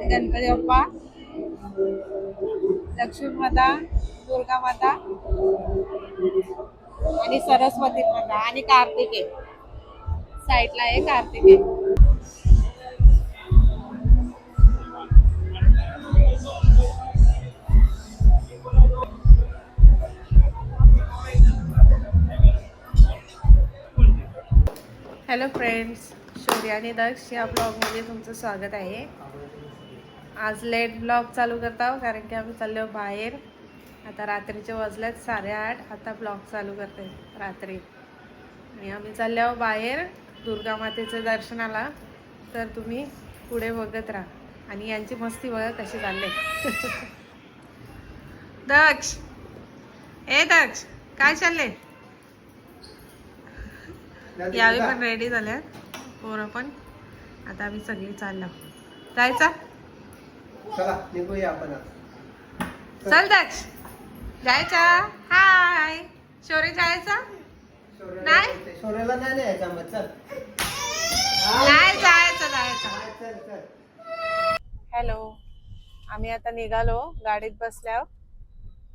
गणपती बाप्पा लक्ष्मी माता दुर्गा माता आणि सरस्वती माता आणि कार्तिके. साईडला आहे कार्तिके. हॅलो फ्रेंड्स शौर्य आणि दक्ष या ब्लॉगमध्ये तुमचं स्वागत आहे. आज लेट ब्लॉग चालू करत आहोत कारण की आम्ही चाललो बाहेर. आता रात्रीचे वाजल्यात साडेआठ आता ब्लॉग चालू करते रात्री. आणि आम्ही चाललो आहोत बाहेर दुर्गा मातेचं दर्शनाला. तर तुम्ही पुढे बघत राहा. आणि यांची मस्ती बघा कशी चालले. दक्ष. ए दक्ष काय चालले? यावे पण रेडी झाल्या पोरं पण. आता आम्ही सगळी चाललो. जायचा? चला निघूया आपण. चल. दक्ष. जायचा? हाय. शौर्य जायचा? नाही? शौर्याला नाही न्यायचा मग चल. नाही जायचं जायचं. हा, चल चल. हॅलो आम्ही आता निघालो गाडीत बसल्या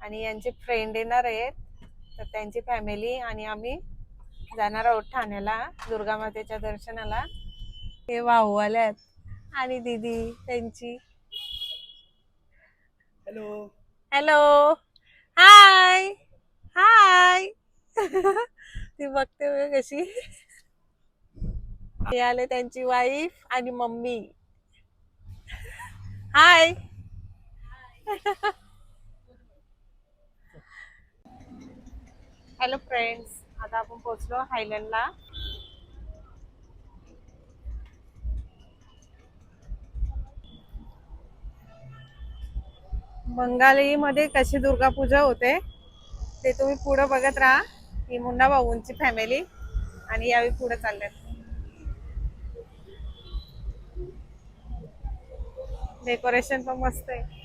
आणि यांचे फ्रेंड येणार आहेत. तर त्यांची फॅमिली आणि आम्ही जाणार आहोत ठाण्याला दुर्गा मातेच्या दर्शनाला. हे भाऊ आले आहेत आणि दीदी त्यांची. हॅलो. हॅलो. हाय. हाय. ती बघते बघ कशी. हे आले त्यांची वाईफ आणि मम्मी. हाय. हॅलो फ्रेंड्स आता आपण पोहोचलो हायलंडला बंगालीमध्ये कशी दुर्गा पूजा होते ते तुम्ही पुढे बघत राहा. ही मुन्ना भाऊंची फॅमिली आणि यावेळी पुढे चालल्यात डेकोरेशन पण मस्त आहे.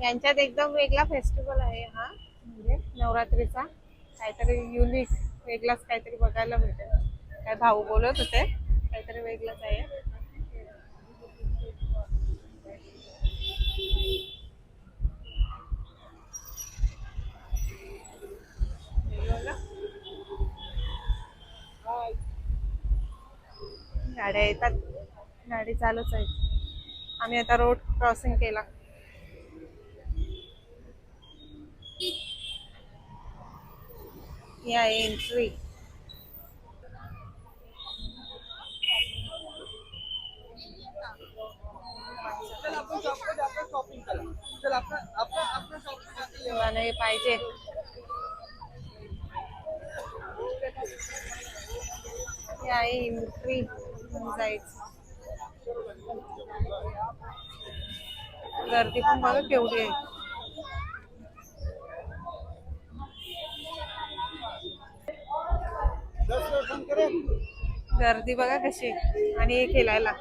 यांच्यात एकदम वेगळा फेस्टिवल आहे हा. म्हणजे नवरात्रीचा. काहीतरी युनिक वेगळाच काहीतरी बघायला भेटेल. काय भाऊ बोलत होते काहीतरी वेगळंच आहे. गाड्या येतात. गाडी चालूच आहे. आम्ही आता रोड क्रॉसिंग केला. ही आहे एंट्री मला हे पाहिजे आहे एंट्री जायचं गर्दी पण बघा केवढी आहे गर्दी बघा कशी आणि हे खेळायला.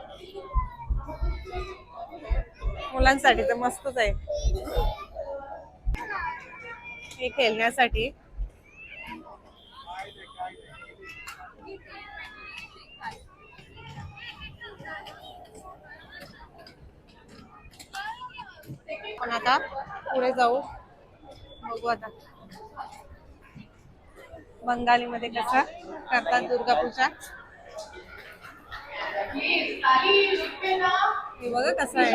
मुलांसाठी तर मस्तच आहे. हे खेळण्यासाठी. पण आता पुढे जाऊ. बघू आता. बंगालीमध्ये कसं करतात दुर्गा पूजा हे बघा कसं आहे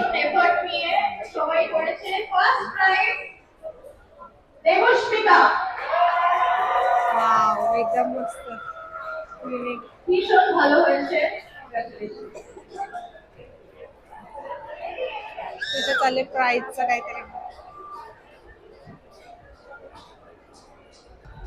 দেবস্মিতা वाव एकदम मस्त Unique. ভীষণ ভালো হয়েছে तिथे चालले प्राईजचं काहीतरी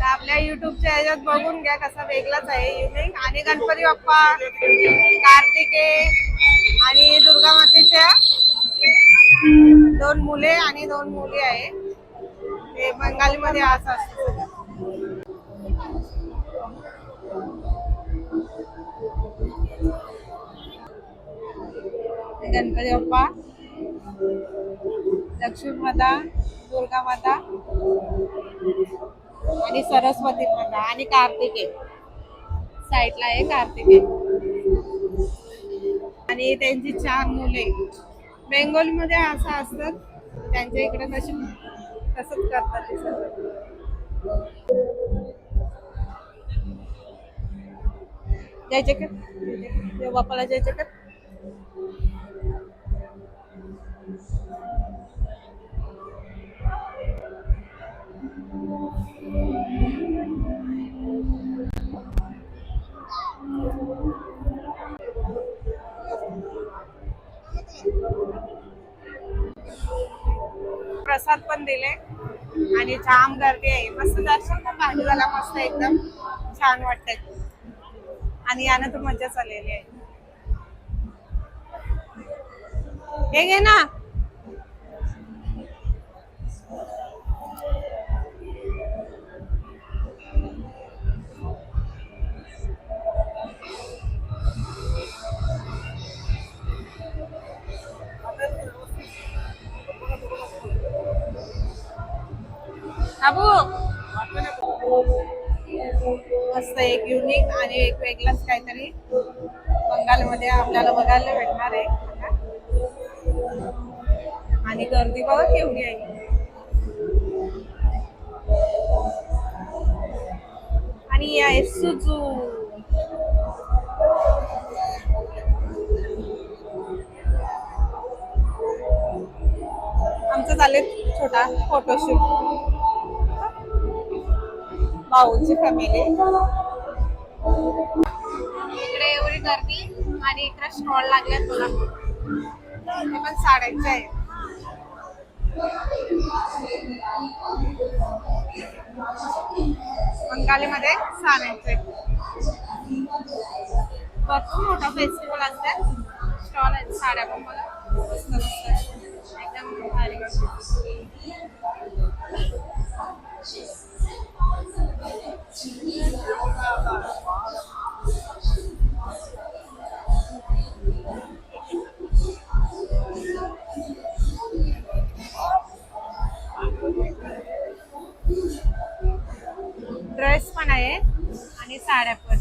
तर आपल्या युट्यूबच्या ह्याच्यात बघून घ्या कसा वेगळाच आहे. युनिक आणि गणपती बाप्पा कार्तिके आणि दुर्गा मातेच्या दोन मुले आणि दोन मुली आहे. ते बंगालीमध्ये असं असतं गणपती बाप्पा लक्ष्मी माता दुर्गा माता. आणि सरस्वती माता आणि कार्तिके. साईडला आहे कार्तिके. आणि त्यांची चार मुले. बेंगोलीमध्ये असं असतात त्यांच्या इकडे तशी तसंच करतात ते सगळं. ज्याच्या का प्रसाद पण दिले. आणि जाम गर्दी आहे. मस्त दर्शन पण भारी झाला मस्त एकदम. छान वाटतंय. आणि यानं तर मजा चाललेली आहे. हे घे ना. अबू मस्त एक युनिक आणि एक वेगळाच काहीतरी बंगालमध्ये आपल्याला बघायला भेटणार आहे. आणि गर्दी बघा केवढी आहे. आणि आहे सुजू. आमचं चालेल छोटा फोटोशूट भाऊची फॅमिली इकडे एवढी गर्दी आणि इकडे स्टॉल लागल्यात तुला ते पण साड्यांचे आहे बंगालीमध्ये साड्यांचे भरपूर मोठा फेस्टिवल असतात. स्टॉल आहेत साड्या पण मस्त मस्त. एकदम भारी. पण आहे आणि साड्या पण.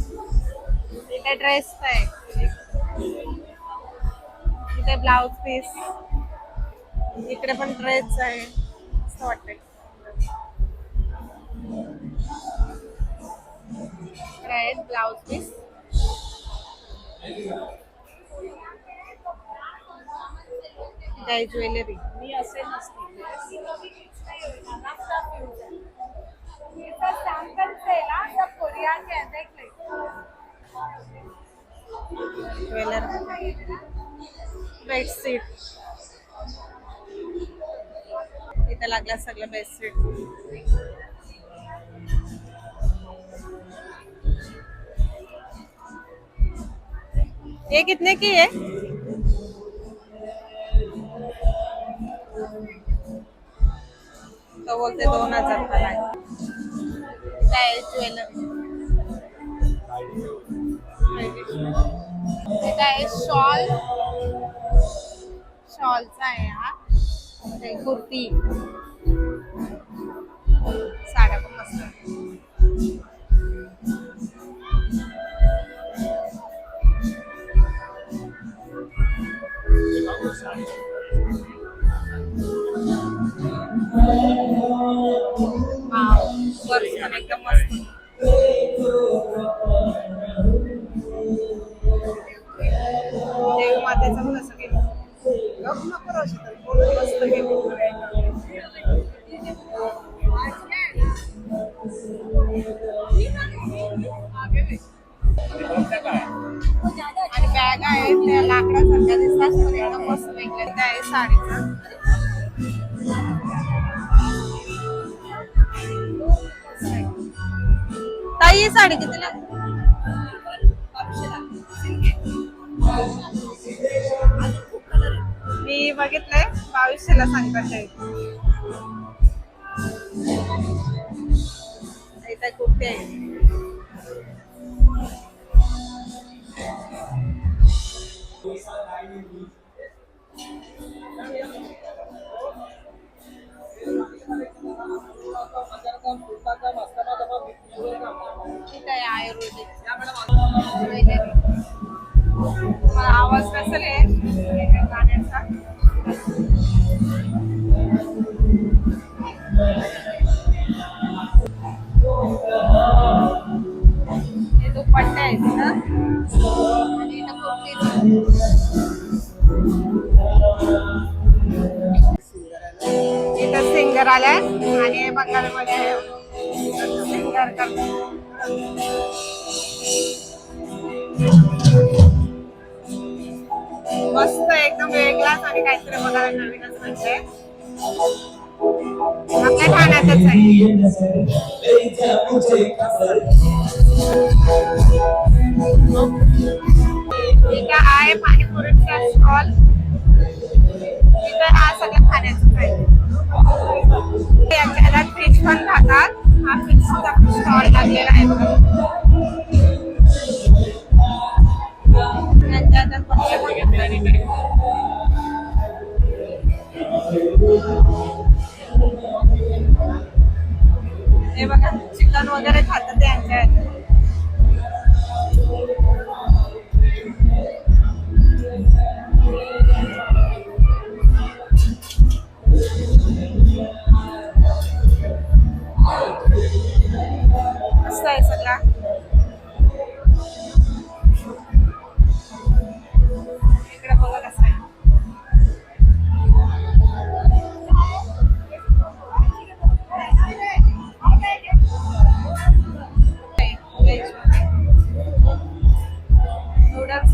इथे ड्रेस आहे. इथे ब्लाउज पीस इकडे पण ड्रेस आहे. असं वाटतंय. ब्लाऊज आहेत ब्लाउज पीस इथे ज्वेलरी मी असे नसते. ट्वेलर बेडशीट इथं लागला सगळं बेडशीट ये कितने की है तो बोलते दोन हजार रुपयाला आहे. काय इथं आहे? शॉल. शॉलचा आहे हा. कुर्ती. साड्या पण मस्त आहेत. वाव, पर्स पण एकदम साडीचा. ताई ही साडी कितीला मी बघितलंय बावीसशेला सांगतात ते इथे कुठे आहे? बंगाल आहे आलाय. आणि बंगालमध्ये सिंगर करतो मस्त एकदम वेगळाच आणि काहीतरी बघायला नवीनच म्हणजे आपल्या ठाण्यातच आहे. इथं आहे पाणीपुरीचा स्टॉल इथं हा सगळं खाण्याचं आहे. याच्याला फिश पण खातात हा फिशचा स्टॉल लागलेला आहे बघा हे बघा चिकन वगैरे खातात यांच्या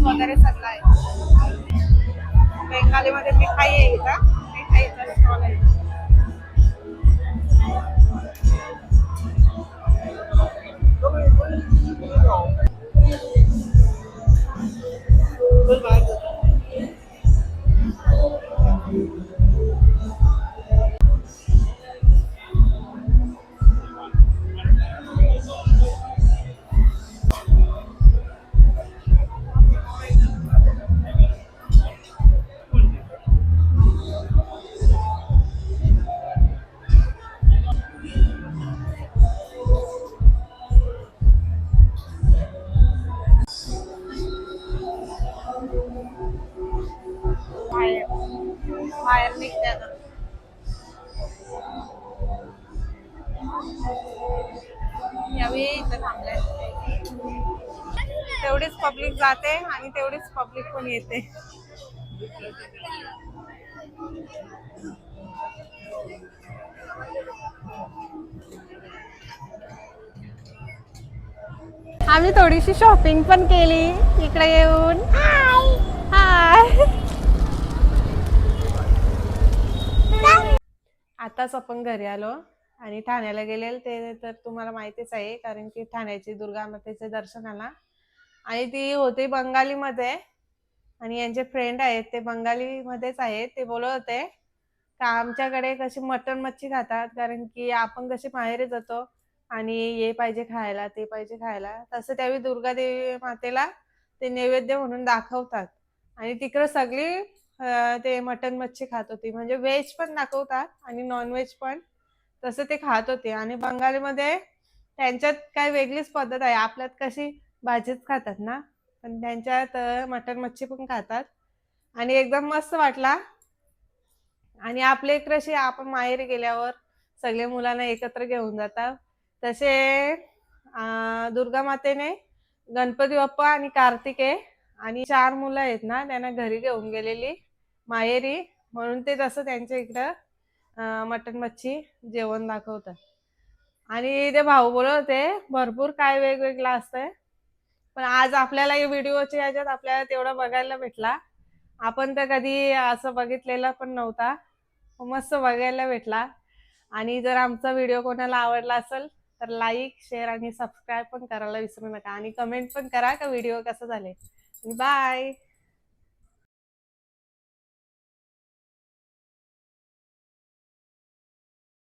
वगैरे सगळं आहे. बेंगालीमध्ये मिठाई आहे इथं. मिठाईचा स्टॉल आहे. बाहेर तेवढीच पब्लिक जाते आणि तेवढीच पब्लिक पण येते. आम्ही थोडीशी शॉपिंग पण केली. इकडे येऊन. हाय आताच आपण घरी आलो आणि ठाण्याला गेले ते तर तुम्हाला माहितीच आहे कारण की ठाण्याची दुर्गा मातेच्या दर्शनाला आणि ती होती बंगालीमध्ये. आणि यांचे फ्रेंड आहेत ते बंगालीमध्येच आहेत. ते बोलत होते का आमच्याकडे कशी मटण मच्छी खातात? कारण की आपण कसे बाहेर जातो आणि हे पाहिजे खायला ते पाहिजे खायला. तसं त्यावेळी दुर्गा देवी मातेला ते नैवेद्य म्हणून दाखवतात. आणि तिकडं सगळी ते मटन मच्छी खात होती. म्हणजे व्हेज पण दाखवतात आणि नॉनव्हेज पण तसं ते खात होते. आणि बंगालीमध्ये त्यांच्यात काय वेगळीच पद्धत आहे. आपल्यात कशी भाजीच खातात ना? पण त्यांच्यात मटन मच्छी पण खातात. आणि एकदम मस्त वाटला. आणि आपले इकडे आपण माहेरी गेल्यावर सगळे मुलांना एकत्र घेऊन जातात. तसे दुर्गा मातेने गणपती बाप्पा आणि कार्तिके आणि चार मुलं आहेत ना त्यांना घरी घेऊन गेलेली माहेरी. म्हणून ते तसं त्यांच्या इकडं मटन मच्छी जेवण दाखवतात. आणि ते भाऊ बोलत होते भरपूर काय वेगवेगळं असतंय. पण आज आपल्याला या व्हिडिओच्या याच्यात आपल्याला तेवढं बघायला भेटला. आपण तर कधी असं बघितलेला पण नव्हता. मस्त बघायला भेटला. आणि जर आमचा व्हिडिओ कोणाला आवडला असेल तर लाईक शेअर आणि सबस्क्राईब पण करायला विसरू नका. आणि कमेंट पण करा का व्हिडिओ कसा झाले बाय